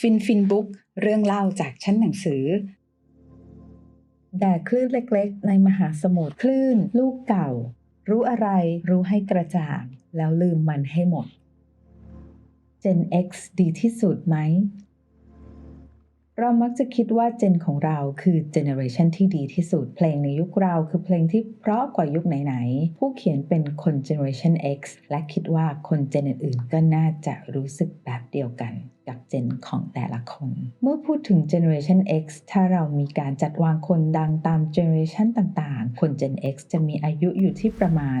ฟินฟินบุ๊กเรื่องเล่าจากชั้นหนังสือแด่คลื่นเล็กๆ ในมหาสมุทรคลื่น ลูกเก่า รู้อะไรรู้ให้กระจ่าง แล้วลืมมันให้หมด Gen X ดีที่สุดไหม เรามักจะคิดว่าเจนของเราคือเจเนอเรชันที่ดีที่สุด เพลงในยุคเราคือเพลงที่เพราะกว่ายุคไหนๆ ผู้เขียนเป็นคนเจเนอเรชัน X และคิดว่าคนเจนอื่นๆ ก็น่าจะรู้สึกแบบเดียวกันกับเจนของแต่ละคน เมื่อพูดถึง Generation X ถ้าเรามีการจัดวางคนดังตาม Generation ต่างๆ คน Gen X จะมีอายุอยู่ที่ประมาณ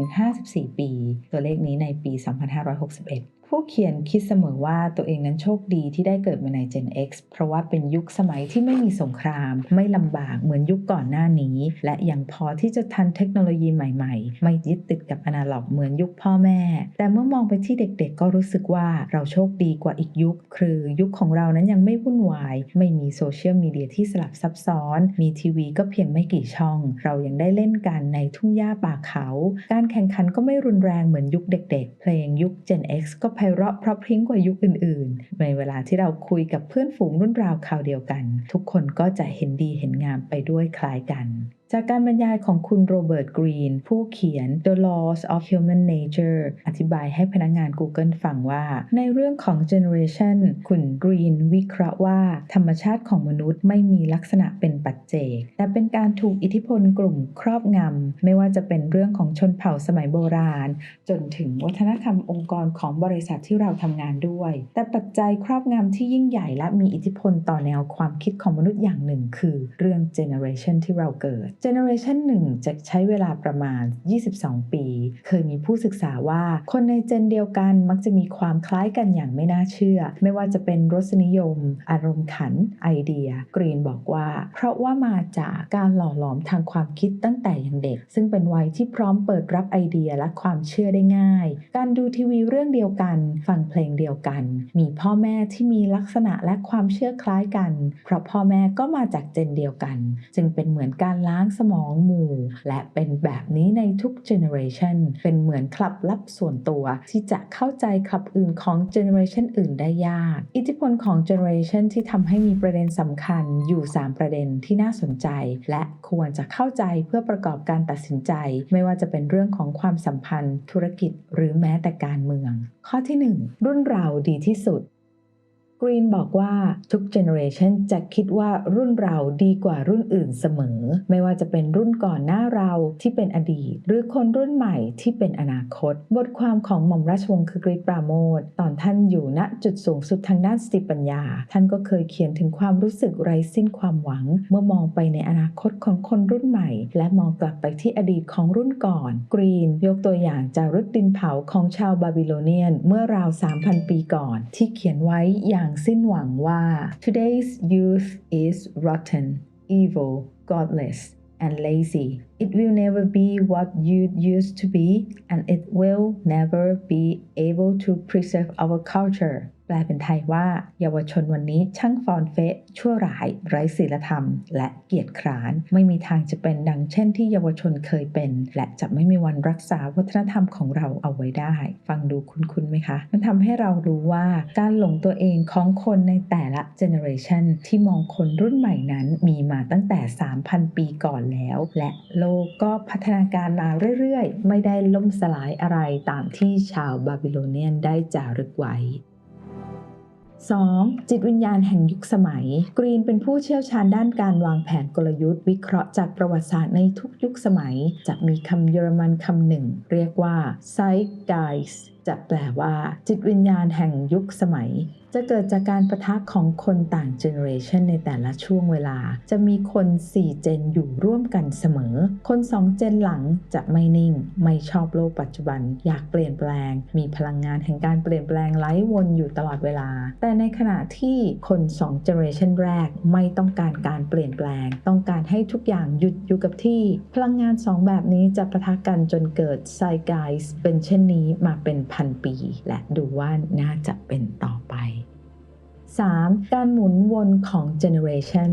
40-54 ปี ตัวเลขนี้ในปี 2561 ผู้เขียนคิดเสมอว่าตัวเองนั้นโชคดีที่ได้เกิดมาใน Gen X เพราะว่าเป็นยุคสมัยที่ไม่มีสงคราม ไม่ลำบากเหมือนยุคก่อนหน้านี้ และยังพอที่จะทันเทคโนโลยีใหม่ๆ ไม่ยึดติดกับอนาล็อกเหมือนยุคพ่อแม่ แต่เมื่อมองไปที่เด็กๆ ก็รู้สึกว่าเราโชคดีกว่าอีกยุค คือยุคของเรานั้นยังไม่วุ่นวาย ไม่มีโซเชียลมีเดียที่สลับซับซ้อน มีทีวีก็เพียงไม่กี่ช่อง เรายังได้เล่นกันในทุ่งหญ้าป่าเขา การแข่งขันก็ไม่รุนแรงเหมือนยุคเด็ก ๆ เพลงยุค Gen X ก็พเราะเพราะพริ้งกว่ายุคอื่นๆ ในเวลาที่เราคุยกับเพื่อนฝูงรุ่นราวคราวเดียวกัน ทุกคนก็จะเห็นดีเห็นงามไปด้วยคล้ายกัน จากการบรรยายของคุณโรเบิร์ตกรีน ผู้เขียน The Laws of Human Nature อธิบายให้พนักงาน Google ฟังว่า ในเรื่องของ Generation คุณกรีนวิเคราะห์ว่า ธรรมชาติของมนุษย์ไม่มีลักษณะเป็นปัจเจก แต่เป็นการถูกอิทธิพลกลุ่มครอบงำ ไม่ว่าจะเป็นเรื่องของชนเผ่าสมัยโบราณ จนถึงวัฒนธรรมองค์กรของบริษัทที่เราทำงานด้วย แต่ปัจจัยครอบงำที่ยิ่งใหญ่และมีอิทธิพลต่อแนวความคิดของมนุษย์อย่างหนึ่ง คือเรื่อง Generation ที่เราเกิด Generation 1จะใช้เวลาประมาณ 22 ปี เคยมีผู้ศึกษาว่า คนในเจนเดียวกันมักจะมีความคล้ายกันอย่างไม่น่าเชื่อ ไม่ว่าจะเป็นรสนิยม อารมณ์ขัน ไอเดีย กรีนบอกว่า เพราะว่ามาจากการหล่อหลอมทางความคิดตั้งแต่ยังเด็ก ซึ่งเป็นวัยที่พร้อมเปิดรับไอเดียและความเชื่อได้ง่าย การดูทีวีเรื่องเดียวกัน ฟังเพลงเดียวกัน มีพ่อแม่ที่มีลักษณะและความเชื่อคล้ายกัน เพราะพ่อแม่ก็มาจากเจนเดียวกัน จึงเป็นเหมือนการล้างสมองหมู่ และเป็นแบบนี้ในทุกเจเนอเรชันเป็นเหมือนคลับลับส่วนตัว ที่จะเข้าใจคลับอื่นของเจเนอเรชันอื่นได้ยาก อิทธิพลของเจเนอเรชันที่ทำให้มีประเด็นสำคัญอยู่ 3 ประเด็นที่น่าสนใจ และควรจะเข้าใจเพื่อประกอบการตัดสินใจ ไม่ว่าจะเป็นเรื่องของความสัมพันธ์ ธุรกิจ หรือแม้แต่การเมือง ข้อที่ 1 รุ่นเราดีที่สุด กรีนบอกว่าทุกเจเนอเรชันจะคิดว่ารุ่นเราดีกว่ารุ่นอื่นเสมอ ไม่ว่าจะเป็นรุ่นก่อนหน้าเราที่เป็นอดีต หรือคนรุ่นใหม่ที่เป็นอนาคต บทความของหม่อมราชวงศ์คือกรีปราโมทตอนท่านอยู่ณจุดสูงสุดทางด้านสติปัญญา ท่านก็เคยเขียนถึงความรู้สึกไร้สิ้นความหวัง เมื่อมองไปในอนาคตของคนรุ่นใหม่ และมองกลับไปที่อดีตของรุ่นก่อน กรีน ยกตัวอย่างจารึกดินเผาของชาวบาบิโลเนียน เมื่อราว 3,000 ปีก่อน ที่เขียนไว้อย่างสิ้นหวังว่า today's youth is rotten evil godless and lazy it will never be what youth used to be and it will never be able to preserve our culture แป ลเป็นไทยว่าเยาวชนวันนี้ช่างฟอนเฟะชั่วร้าย ไร้ศีลธรรม และเกียรติคร้าน ไม่มีทางจะเป็นดังเช่นที่เยาวชนเคยเป็น และจะไม่มีวันรักษาวัฒนธรรมของเราเอาไว้ได้ ฟังดูคุ้นๆไหมคะ มันทำให้เรารู้ว่าการหลงตัวเองของคนในแต่ละเจเนอเรชันที่มองคนรุ่นใหม่นั้นมีมาตั้งแต่ 3,000 ปีก่อนแล้ว และโลกก็พัฒนาการมาเรื่อยๆ ไม่ได้ล่มสลายอะไรตามที่ชาวบาบิโลเนียนได้จารึกไว้ 2. จิตวิญญาณแห่งยุคสมัย กรีนเป็นผู้เชี่ยวชาญด้านการวางแผนกลยุทธ์ วิเคราะห์จากประวัติศาสตร์ในทุกยุคสมัย จะมีคำเยอรมันคำหนึ่ง เรียกว่า zeitgeist จะแปลว่า จิตวิญญาณแห่งยุคสมัย จะเกิดจากการประทะของคนต่างเจเนอเรชันในแต่ละช่วงเวลา จะมีคน 4 เจนอยู่ร่วมกันเสมอ คน 2 เจนหลังจะไม่นิ่ง ไม่ชอบโลกปัจจุบัน อยากเปลี่ยนแปลง มีพลังงานแห่งการเปลี่ยนแปลงไร้วนอยู่ตลอดเวลา แต่ในขณะที่คน2เจเนอเรชันแรกไม่ต้องการการเปลี่ยนแปลง ต้องการให้ทุกอย่างหยุดอยู่กับที่ พลังงาน 2 แบบนี้จะปะทะกันจนเกิดไซไกส์เป็นเช่นนี้มาเป็นพันปี และดูว่าน่าจะเป็นต่อไป 3. การหมุนวนของ generation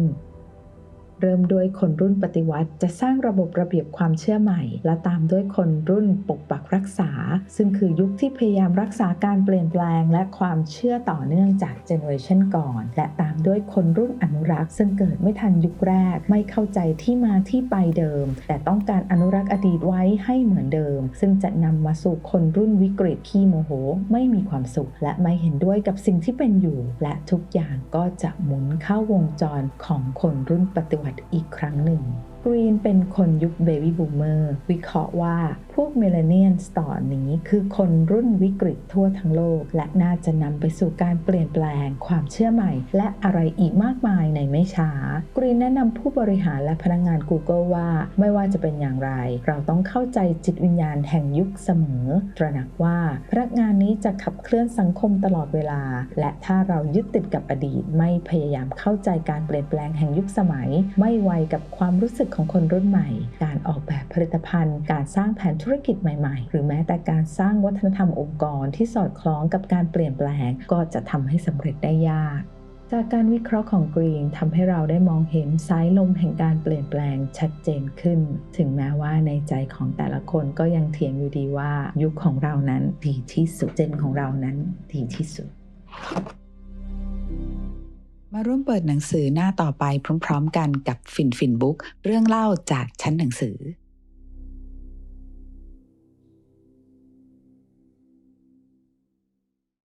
เริ่มด้วยคนรุ่นปฏิวัติ จะสร้างระบบระเบียบความเชื่อใหม่ และตามด้วยคนรุ่นปกปักรักษา ซึ่งคือยุคที่พยายามรักษาการเปลี่ยนแปลง และความเชื่อต่อเนื่องจากเจเนอเรชันก่อน และตามด้วยคนรุ่นอนุรักษ์ ซึ่งเกิดไม่ทันยุคแรก ไม่เข้าใจที่มาที่ไปเดิม แต่ต้องการอนุรักษ์อดีตไว้ให้เหมือนเดิม ซึ่งจะนำมาสู่คนรุ่นวิกฤตขี้โมโห ไม่มีความสุข และไม่เห็นด้วยกับสิ่งที่เป็นอยู่ และทุกอย่างก็จะหมุนเข้าวงจรของคนรุ่นปฏิวัติอีกครั้งหนึ่ง กรีนเป็นคนยุคเบบี้บูมเมอร์วิเคราะห์ว่าพวกเมลเนียนต่อนนี้คือคนรุ่นวิกฤตทั่วทั้งโลก และน่าจะนำไปสู่การเปลี่ยนแปลง ความเชื่อใหม่ และอะไรอีกมากมายในไม่ช้า กรีนแนะนำผู้บริหารและพนักงงาน Google ว่าไม่ว่าจะเป็นอย่างไร เราต้องเข้าใจจิตวิญญาณแห่งยุคเสมอ ตระหนักว่าพนักงานนี้จะขับเคลื่อนสังคมตลอดเวลา และถ้าเรายึดติดกับอดีต ไม่พยายามเข้าใจการเปลี่ยนแปลงแห่งยุคสมัย ไม่ไวกับความรู้สึกกของคนรุ่นใหม่ การออกแบบผลิตภัณฑ์ การสร้างแผนธุรกิจใหม่ ๆ หรือแม้แต่การสร้างวัฒนธรรมองค์กรที่สอดคล้องกับการเปลี่ยนแปลง ก็จะทำให้สำเร็จได้ยากจากการวิเคราะห์ของกรีนทำให้เราได้มองเห็นสายลมแห่งการเปลี่ยนแปลงชัดเจนขึ้น ถึงแม้ว่าในใจของแต่ละคนก็ยังเถียงอยู่ดีว่า ยุคของเรานั้นดีที่สุดเจนของเรานั้นดีที่สุด มาร่วมเปิดหนังสือหน้าต่อไปพร้อม ๆ กันกับฟินฟินบุ๊กเรื่องเล่าจากชั้นหนังสือ